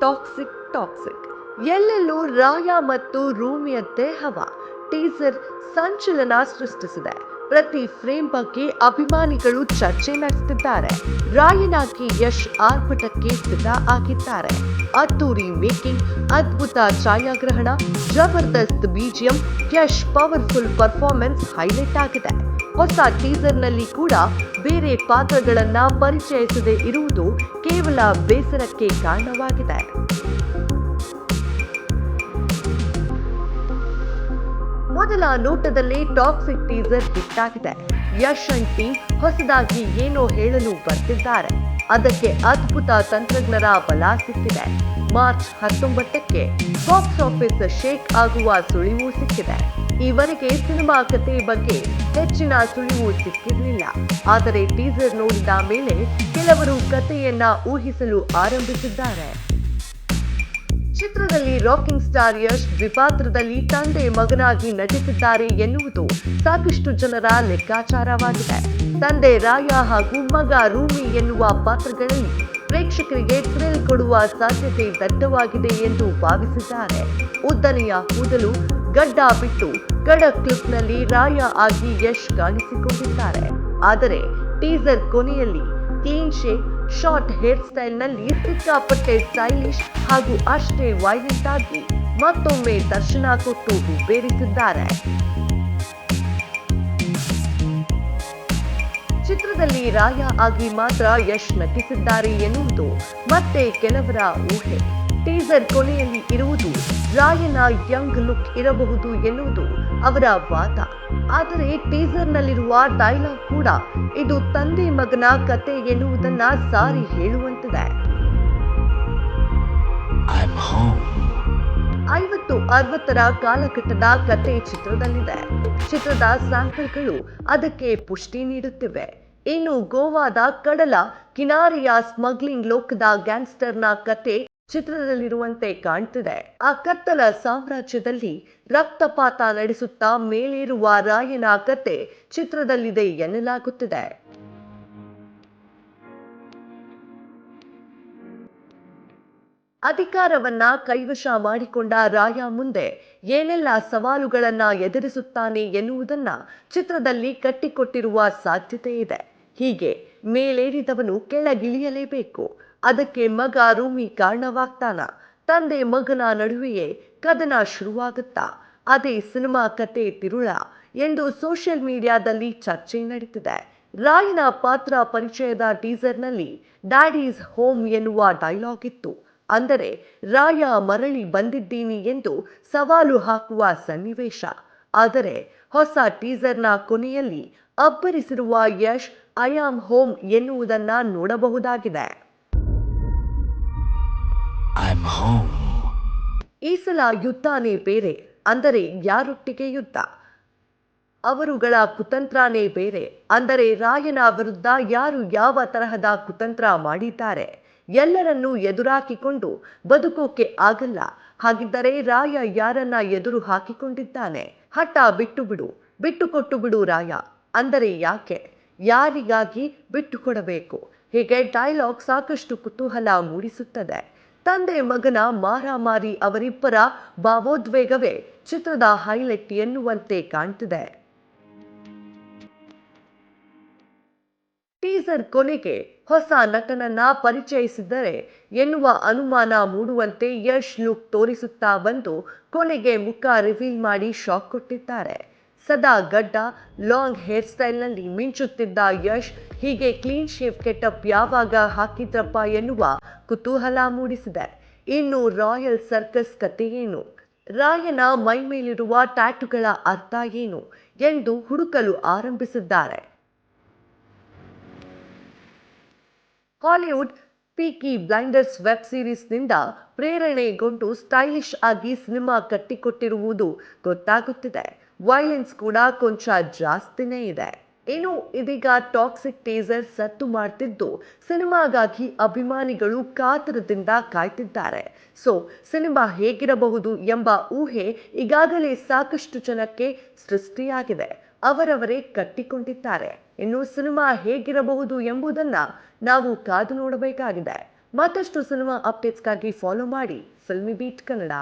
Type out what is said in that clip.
Toxic toxic ಎಲ್ಲೆಲ್ಲೂ ರಾಯ ಮತ್ತು ರೂಮಿಯತ್ತೆ ಹವಾ ಟೀಸರ್ ಸಂಚಲನ ಸೃಷ್ಟಿಸಿದೆ. ಪ್ರತಿ ಫ್ರೇಮ್ ಬಗ್ಗೆ ಅಭಿಮಾನಿಗಳು ಚರ್ಚೆ ನಡೆಸುತ್ತಿದ್ದಾರೆ ರಾಯನಾಗಿ ಯಶ್ ಆರ್ಭಟಕ್ಕೆ ಸಿದ್ಧ ಆಗಿದ್ದಾರೆ. ಅದ್ದೂರಿ ಮೇಕಿಂಗ್, ಅದ್ಭುತ ಛಾಯಾಗ್ರಹಣ, ಜಬರ್ದಸ್ತ್ BGM Yash powerful performance highlight ಆಗಿದೆ. ಹೊಸ ಟೀಸರ್ನಲ್ಲಿ ಕೂಡ ಬೇರೆ ಪಾತ್ರಗಳನ್ನ ಪರಿಚಯಿಸದೆ ಇರುವುದು ಕೇವಲ ಬೇಸರಕ್ಕೆ ಕಾರಣವಾಗಿದೆ. ಮೊದಲ ನೋಟದಲ್ಲಿ ಟಾಕ್ಸಿಕ್ ಟೀಸರ್ ಹಿಟ್ ಆಗಿದೆ. ಯಶ್ ಅಂಟಿ ಹೊಸದಾಗಿ ಏನೋ ಹೇಳಲು ಬರ್ತಿದ್ದಾರೆ. ಅದಕ್ಕೆ ಅದ್ಭುತ ತಂತ್ರಜ್ಞರ ಬಲ ಸಿಕ್ಕಿದೆ. ಮಾರ್ಚ್ ಹತ್ತೊಂಬತ್ತಕ್ಕೆ ಬಾಕ್ಸ್ ಆಫೀಸ್ ಶೇಕ್ ಆಗುವ ಸುಳಿವು ಸಿಕ್ಕಿದೆ. ಈವರೆಗೆ ಸಿನಿಮಾ ಕತೆ ಬಗ್ಗೆ ಹೆಚ್ಚಿನ ಸುಳಿವು ಸಿಕ್ಕಿರಲಿಲ್ಲ. ಆದರೆ ಟೀಸರ್ ನೋಡಿದ ಮೇಲೆ ಕೆಲವರು ಕಥೆಯನ್ನ ಊಹಿಸಲು ಆರಂಭಿಸಿದ್ದಾರೆ. ಚಿತ್ರದಲ್ಲಿ ರಾಕಿಂಗ್ ಸ್ಟಾರ್ ಯಶ್ ದ್ವಿಪಾತ್ರದಲ್ಲಿ ತಂದೆ ಮಗನಾಗಿ ನಟಿಸಿದ್ದಾರೆ ಎನ್ನುವುದು ಸಾಕಷ್ಟು ಜನರ ಲೆಕ್ಕಾಚಾರವಾಗಿದೆ. ತಂದೆ ರಾಯ ಹಾಗೂ ಮಗ ರೂಮಿ ಎನ್ನುವ ಪಾತ್ರಗಳಲ್ಲಿ ಪ್ರೇಕ್ಷಕರಿಗೆ ಥ್ರಿಲ್ ಕೊಡುವ ಸಾಧ್ಯತೆ ದಟ್ಟವಾಗಿದೆ ಎಂದು ಭಾವಿಸಿದ್ದಾರೆ. ಉದ್ದನೆಯ ಕೂದಲು ಗಡ್ಡ ಬಿಟ್ಟು ಖಡಕ್ ಕ್ಲಿಪ್ನಲ್ಲಿ ರಾಯ ಆಗಿ ಯಶ್ ಕಾಣಿಸಿಕೊಂಡಿದ್ದಾರೆ. ಆದರೆ ಟೀಸರ್ ಕೊನೆಯಲ್ಲಿ ಕ್ಲೀನ್ ಶೇಕ್, ಶಾರ್ಟ್ ಹೇರ್ ಸ್ಟೈಲ್ನಲ್ಲಿ ಸಿಕ್ಕಾಪಟ್ಟೆ ಸ್ಟೈಲಿಶ್ ಹಾಗೂ ಅಷ್ಟೇ ವೈಲೆಂಟ್ ಆಗಿ ಮತ್ತೊಮ್ಮೆ ದರ್ಶನ ಕೊಟ್ಟು ಹುಬ್ಬೇರಿಸಿದ್ದಾರೆ ಚಿತ್ರದಲ್ಲಿ ರಾಯ ಆಗಿ ಮಾತ್ರ ಯಶ್ ನಟಿಸಿದ್ದಾರೆ ಎನ್ನುವುದು ಮತ್ತೆ ಕೆಲವರ ಊಹೆ. ಟೀಸರ್ ಕೊನೆಯಲ್ಲಿ ಇರುವುದು ರಾಯನ ಯಂಗ್ ಲುಕ್ ಇರಬಹುದು ಎನ್ನುವುದು ಅವರ ವಾದ. ಆದರೆ ಟೀಸರ್ನಲ್ಲಿರುವ ಡೈಲಾಗ್ ಕೂಡ ಇದು ತಂದೆ ಮಗನ ಕತೆ ಎನ್ನುವುದನ್ನ ಸಾರಿ ಹೇಳುವಂತಿದೆ. ಐವತ್ತು ಅರವತ್ತರ ಕಾಲಘಟ್ಟದ ಕತೆ ಚಿತ್ರದಲ್ಲಿದೆ. ಚಿತ್ರದ ಸ್ಯಾಂಪಲ್ಗಳು ಅದಕ್ಕೆ ಪುಷ್ಟಿ ನೀಡುತ್ತಿವೆ. ಇನ್ನು ಗೋವಾದ ಕಡಲ ಕಿನಾರಿಯ ಸ್ಮಗ್ಲಿಂಗ್ ಲೋಕದ ಗ್ಯಾಂಗ್ಸ್ಟರ್ನ ಕತೆ ಚಿತ್ರದಲ್ಲಿರುವಂತೆ ಕಾಣ್ತಿದೆ. ಆ ಕತ್ತಲ ಸಾಮ್ರಾಜ್ಯದಲ್ಲಿ ರಕ್ತಪಾತ ನಡೆಸುತ್ತಾ ಮೇಲೇರುವ ರಾಯನ ಕತೆ ಚಿತ್ರದಲ್ಲಿದೆ ಎನ್ನಲಾಗುತ್ತಿದೆ. ಅಧಿಕಾರವನ್ನ ಕೈವಶ ಮಾಡಿಕೊಂಡ ರಾಯ ಮುಂದೆ ಏನೆಲ್ಲ ಸವಾಲುಗಳನ್ನ ಎದುರಿಸುತ್ತಾನೆ ಎನ್ನುವುದನ್ನ ಚಿತ್ರದಲ್ಲಿ ಕಟ್ಟಿಕೊಟ್ಟಿರುವ ಸಾಧ್ಯತೆ ಇದೆ. ಹೀಗೆ ಮೇಲೇರಿದವನು ಕೆಳಗಿಳಿಯಲೇಬೇಕು. ಅದಕ್ಕೆ ಮಗ ರೂಮಿ ಕಾರಣವಾಗ್ತಾನ. ತಂದೆ ಮಗನ ನಡುವೆಯೇ ಕದನ ಶುರುವಾಗುತ್ತಾ. ಅದೇ ಸಿನಿಮಾ ಕತೆ ತಿರುಳ ಎಂದು ಸೋಷಿಯಲ್ ಮೀಡಿಯಾದಲ್ಲಿ ಚರ್ಚೆ ನಡೀತಿದೆ. ರಾಯನ ಪಾತ್ರ ಪರಿಚಯದ ಟೀಸರ್ನಲ್ಲಿ ಡ್ಯಾಡೀಸ್ ಹೋಮ್ ಎನ್ನುವ ಡೈಲಾಗ್ ಇತ್ತು. ಅಂದರೆ, ರಾಯ ಮರಳಿ ಬಂದಿದ್ದೀನಿ ಎಂದು ಸವಾಲು ಹಾಕುವ ಸನ್ನಿವೇಶ. ಆದರೆ, ಹೊಸ ಟೀಸರ್ನ ಕೊನೆಯಲ್ಲಿ ಅಬ್ಬರಿಸಿರುವ ಯಶ್ ಐ ಆಮ್ ಹೋಮ್ ಎನ್ನುವುದನ್ನ ನೋಡಬಹುದಾಗಿದೆ. ಈ ಸಲ ಯುದ್ಧನೇ ಬೇರೆ ಅಂದರೆ ಯಾರೊಟ್ಟಿಗೆ ಯುದ್ಧ? ಅವರುಗಳ ಕುತಂತ್ರನೇ ಬೇರೆ ಅಂದರೆ ರಾಯನ ವಿರುದ್ಧ ಯಾರು ಯಾವ ತರಹದ ಕುತಂತ್ರ ಮಾಡಿದ್ದಾರೆ? ಎಲ್ಲರನ್ನೂ ಎದುರಾಕಿಕೊಂಡು ಬದುಕೋಕೆ ಆಗಲ್ಲ ಹಾಗಿದ್ದರೆ ರಾಯ ಯಾರನ್ನ ಎದುರು ಹಾಕಿಕೊಂಡಿದ್ದಾನೆ? ಹಠ ಬಿಟ್ಟು ಬಿಡು ಬಿಟ್ಟು ಕೊಟ್ಟು ಬಿಡು ರಾಯ. ಅಂದರೆ ಯಾಕೆ? ಯಾರಿಗಾಗಿ ಬಿಟ್ಟುಕೊಡಬೇಕು? ಹೀಗೆ ಡೈಲಾಗ್ ಸಾಕಷ್ಟು ಕುತೂಹಲ ಮೂಡಿಸುತ್ತದೆ. ತಂದೆ ಮಗನ ಮಾರಾಮಾರಿ ಅವರಿಬ್ಬರ ಭಾವೋದ್ವೇಗವೇ ಚಿತ್ರದ ಹೈಲೈಟ್ ಎನ್ನುವಂತೆ ಕಾಣ್ತಿದೆ. ಟೀಸರ್ ಕೊನೆಗೆ ಹೊಸ ನಟನನ್ನ ಪರಿಚಯಿಸಿದರೆ ಎನ್ನುವ ಅನುಮಾನ ಮೂಡುವಂತೆ ಯಶ್ ಲುಕ್ ತೋರಿಸುತ್ತಾ ಬಂದು ಕೊನೆಗೆ ಮುಖ ರಿವೀಲ್ ಮಾಡಿ ಶಾಕ್ ಕೊಟ್ಟಿದ್ದಾರೆ. ಸದಾ ಗಡ್ಡ ಲಾಂಗ್ ಹೇರ್ ಸ್ಟೈಲ್ನಲ್ಲಿ ಮಿಂಚುತ್ತಿದ್ದ ಯಶ್ ಹೀಗೆ ಕ್ಲೀನ್ ಶೇವ್ ಕೆಟಪ್ ಯಾವಾಗ ಹಾಕಿದ್ರಪ್ಪ ಎನ್ನುವ ಕುತೂಹಲ ಮೂಡಿಸಿದೆ. ಇನ್ನು ರಾಯಲ್ ಸರ್ಕಸ್ ಕತೆ ಏನು? ರಾಯನ ಮೈ ಮೇಲಿರುವ ಟ್ಯಾಟುಗಳ ಅರ್ಥ ಏನು ಎಂದು ಹುಡುಕಲು ಆರಂಭಿಸಿದ್ದಾರೆ. ಹಾಲಿವುಡ್ ಪೀಕಿ ಬ್ಲೈಂಡರ್ಸ್ ವೆಬ್ ಸೀರೀಸ್ನಿಂದ ಪ್ರೇರಣೆಗೊಂಡು ಸ್ಟೈಲಿಶ್ ಆಗಿ ಸಿನಿಮಾ ಕಟ್ಟಿಕೊಟ್ಟಿರುವುದು ಗೊತ್ತಾಗುತ್ತಿದೆ. ವೈಲೆನ್ಸ್ ಕೂಡ ಕೊಂಚ ಜಾಸ್ತಿನೇ ಇದೆ. ಇನ್ನು ಇದೀಗ ಟಾಕ್ಸಿಕ್ ಟೀಸರ್ ಸತ್ತು ಮಾಡ್ತಿದ್ದು, ಸಿನಿಮಾಗಾಗಿ ಅಭಿಮಾನಿಗಳು ಕಾತರದಿಂದ ಕಾಯ್ತಿದ್ದಾರೆ. ಸೊ, ಸಿನಿಮಾ ಹೇಗಿರಬಹುದು ಎಂಬ ಊಹೆ ಈಗಾಗಲೇ ಸಾಕಷ್ಟು ಜನಕ್ಕೆ ಸೃಷ್ಟಿಯಾಗಿದೆ. ಅವರವರೇ ಕಟ್ಟಿಕೊಂಡಿದ್ದಾರೆ. ಇನ್ನು ಸಿನಿಮಾ ಹೇಗಿರಬಹುದು ಎಂಬುದನ್ನ ನಾವು ಕಾದು ನೋಡಬೇಕಾಗಿದೆ. ಮತ್ತಷ್ಟು ಸಿನಿಮಾ ಅಪ್ಡೇಟ್ಸ್ಗಾಗಿ ಫಾಲೋ ಮಾಡಿ. Filmy beet Kannada.